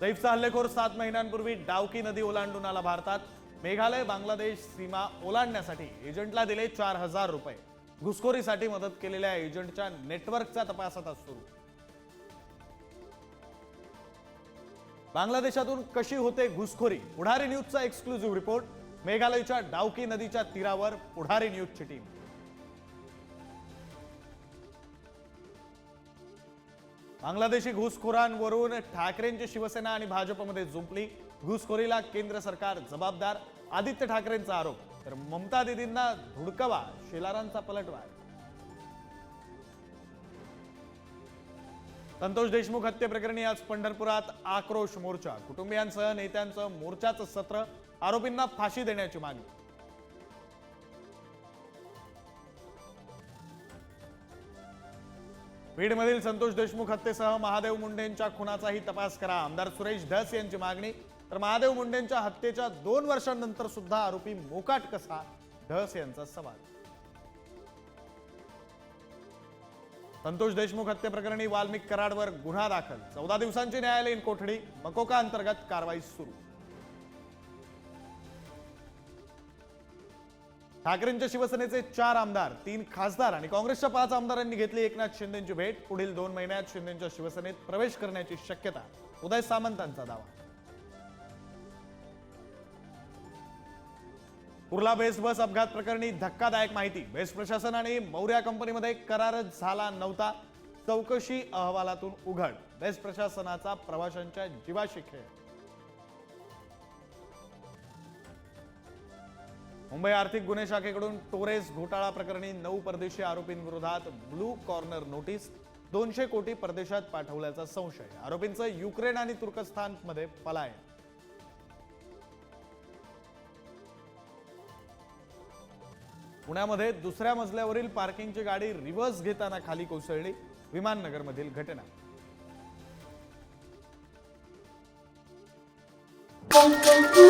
सैफचा हल्लेखोर सात महिन्यांपूर्वी डावकी नदी ओलांडून आला भारतात. मेघालय बांगलादेश सीमा ओलांडण्यासाठी एजंटला दिले चार हजार रुपये. घुसखोरीसाठी मदत केलेल्या एजंटच्या नेटवर्कचा तपास आता सुरू. बांगलादेशातून कशी होते घुसखोरी? पुढारी न्यूजचा एक्सक्लुझिव्ह रिपोर्ट मेघालयच्या डावकी नदीच्या तीरावर पुढारी न्यूजची टीम बांगलादेशी घुसखोरांवरून ठाकरेंची शिवसेना आणि भाजपमध्ये जुंपली. घुसखोरीला केंद्र सरकार जबाबदार. आदित्य ठाकरेंचा आरोप. तर ममता दिदींना धुडकवा शेलारांचा पलटवार. संतोष देशमुख हत्येप्रकरणी आज पंढरपुरात आक्रोश मोर्चा. कुटुंबियांसह नेत्यांचं मोर्चाचं सत्र. आरोपींना फाशी देण्याची मागणी. बीडमधील संतोष देशमुख हत्येसह महादेव मुंडेंच्या खुनाचाही तपास करा. आमदार सुरेश धस यांची मागणी. तर महादेव मुंडेंच्या हत्येच्या दोन वर्षांनंतर सुद्धा आरोपी मोकाट कसा? धस यांचा सवाल. संतोष देशमुख हत्येप्रकरणी वाल्मिक कराडवर गुन्हा दाखल. चौदा दिवसांची न्यायालयीन कोठडी मकोका अंतर्गत कारवाई सुरू. ठाकरेंच्या शिवसेनेचे चार आमदार तीन खासदार आणि काँग्रेसच्या पाच आमदारांनी घेतली एकनाथ शिंदेची भेट. पुढील दोन महिन्यात शिंदेच्या शिवसेनेत प्रवेश करण्याची शक्यता. उदय सामंतांचा दावा. कुर्ला बेस्ट बस अपघात प्रकरणी धक्कादायक माहिती. बेस्ट प्रशासन आणि मौर्या कंपनीमध्ये करारच झाला नव्हता. चौकशी अहवालातून उघड. बेस्ट प्रशासनाचा प्रवाशांच्या जीवाशी खेळ. मुंबई आर्थिक गुन्हे शाखेकडून टोरेस घोटाळा प्रकरणी नऊ परदेशी आरोपींविरोधात ब्लू कॉर्नर नोटीस दोनशे कोटी परदेशात पाठवल्याचा संशय. आरोपींचं युक्रेन आणि तुर्कस्थानमध्ये पलायन. पुण्यामध्ये दुसऱ्या मजल्यावरील पार्किंगची गाडी रिव्हर्स घेताना खाली कोसळली. विमाननगरमधील घटना. Thank you.